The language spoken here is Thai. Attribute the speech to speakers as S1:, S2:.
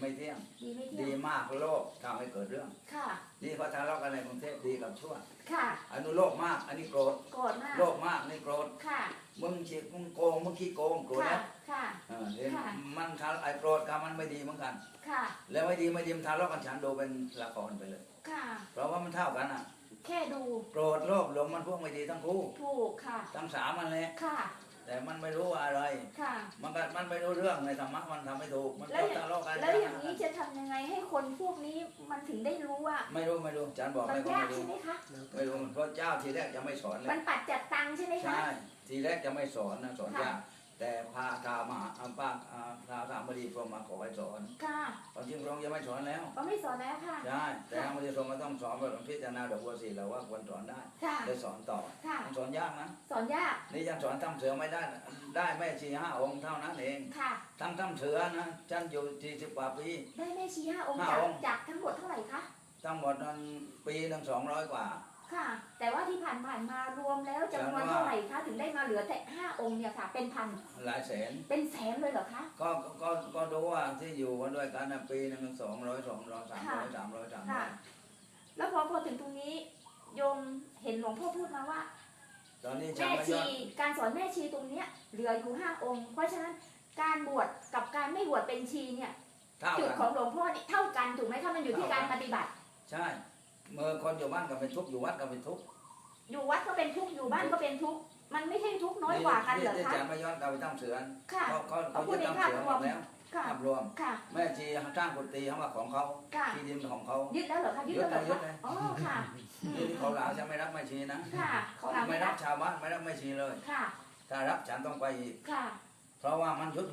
S1: ไม่เที่ยง
S2: ดีไม่เที่
S1: ดี
S2: ยง
S1: มากโลภทำให้เกิดเรื่อง
S2: ค่ะ
S1: นี่พอทะเลาะกันในกรุงเทพดีกับชั่ว
S2: ค่ะ
S1: อันนู้นโลภมาก อันนี้โกรธ
S2: โกรธมาก
S1: โลภมากนี่โกรธ
S2: ค่ะ
S1: มึงฉีกมึงโกงมึงขี้โกงโกรธ
S2: ค่ะ
S1: นะ
S2: ค่ะ
S1: เออเห็น
S2: ค่ะ
S1: มันทะไอ้โกรธกับมันไม่ดีเหมือนกัน
S2: ค่ะ
S1: แล้วไม่ดีไม่ดีมันทะเลาะกันฉันดูเป็นละครไปเลย
S2: ค่ะ
S1: เพราะว่ามันเท่ากันอะ
S2: แค่ดู
S1: โกรธโลภหลงมันพวกไม่ดีทั้งคู่
S2: ถูกค่ะ
S1: ทั้งสามมันแหละ
S2: ค่ะ
S1: แต่มันไม่รู้ว่าอะไร
S2: ค่ะ
S1: มันก็มันไม่รู้เรื่องในธรรมะมันทำไม่ถูก มัน
S2: แล้ว
S1: ก็ทะเลาะกัน
S2: แล้วอย่างนี้จะทำยังไงให้คนพวกนี้มันถึงได้รู้ว่า
S1: ไม่รู้ไม่รู้อาจารย์บอก
S2: มัน
S1: ไม่ก็
S2: ยาก
S1: ไม่รู้
S2: ใช่ไหมคะ
S1: ไม่รู้เพราะเจ้าทีแรกจะไม่สอนเลย
S2: มันปัดจัดตังค์ใช่ไหมคะ
S1: ใช่ ทีแรกจะไม่สอนนะสอน
S2: ค่ะ
S1: ยาก แต่พาทามหาอัมปาอ่าทาทามดีพรหมมาขอให้สอน
S2: ค่ะ
S1: ความจริงพระองค์ยังไม่สอนแล้ว
S2: ก็ไม่สอนแล้วค่ะ
S1: ใช่แต่ทางมดีพรหมก็ต้องสอนว่าพิจารณาดอกบัวสีแล้วว่าควรสอนได้
S2: ค่ะ
S1: ได้สอนต่อ
S2: ค่ะ
S1: ต้องสอนยากนะ
S2: สอนยาก
S1: นี่ยังสอนทำเสือไม่ได้นะได้แม่ชีห้าองค์เท่านั้นเอง
S2: ค่ะ
S1: ทั้งทำเสือนะฉันอยู่ที่สิบกว่าปี
S2: ได้แม่ชีห้าองค์
S1: ห้า
S2: จาก
S1: องค์
S2: จากทั้งหมดเท่าไหร่คะ
S1: ทั้งหมดนั้นปีหนึ่งสองร้อยกว่า
S2: ค่ะแต่ว่าที่ ผ่านผ่านๆมารวมแล้วจำนวนเท่าไหร่คะถึงได้มาเหลือแต่ห้าองค์เนี่ยค่ะ เป็นพัน
S1: หลายแสน
S2: เป็นแสนเลยเหรอคะ
S1: ก็ก็ก็ดูว่าที่อยู่กันด้วยกันนะปีหนึ่งสองร้อยสองร้อยสามร้อยสามร้อยสามร้
S2: ค่ะ
S1: อย
S2: แล้วพอพอถึงตรงนี้โยมเห็นหลวงพ่อพูดมาว่า
S1: ตอนนี้ฉัน
S2: แม่
S1: ไม่ย
S2: ชี
S1: อด
S2: การสอนแม่ชีตรงเนี้ยเหลืออยู่ห้าองค์ เพราะฉะนั้นการบวชกับการไม่บวชเป็นชีเนี่ย
S1: เท่า
S2: จุด
S1: กัน
S2: ของหลวงพ่อนี่เท่ากันถูกไหมถ้ามันอยู่ที่การปฏิบัติ
S1: ใช่เมื่อคนอยู่บ้านก็เป็นทุกข์อยู่วัดก็เป็นทุกข์
S2: อยู่วัดก็เป็นทุกข์อยู่บ้านก็เป็นทุกข์มันไม่ใช่ทุกข์น้อยกว่ากันเหรอ
S1: ที่
S2: คะ
S1: ฉันไม่ย้อนกลับไปตั้งเสือน
S2: ค่ะ
S1: เขาเขา
S2: เอา
S1: เขา
S2: พู
S1: ยึ
S2: ด
S1: ด
S2: ใน
S1: ตั้ง
S2: ภาพ
S1: เสือ
S2: ร
S1: หม
S2: วม
S1: ดแล้ว
S2: ค่ะ
S1: ภาพรวม
S2: ค่ะ
S1: แม่ชีสร้างกุฏิเขาว่าของเขา
S2: ค่ะ
S1: ที่ดินของเขา
S2: ยึดแล้วเหรอคะยึดแล้วเหรอ
S1: ยึ
S2: คะ
S1: ดเลย
S2: อ๋อค่ะอื
S1: ที่
S2: ม
S1: เขาหลาจะไม่รับแม่ชีนะ
S2: ค่ะของเรา
S1: ไม่
S2: ไม่
S1: รั
S2: รั
S1: บบชาวบ้านไม่รับแม่ชีเลย
S2: ค่ะ
S1: ถ้ารับฉันต้องไปอีก
S2: ค่ะ
S1: เพราะว่ามันยึด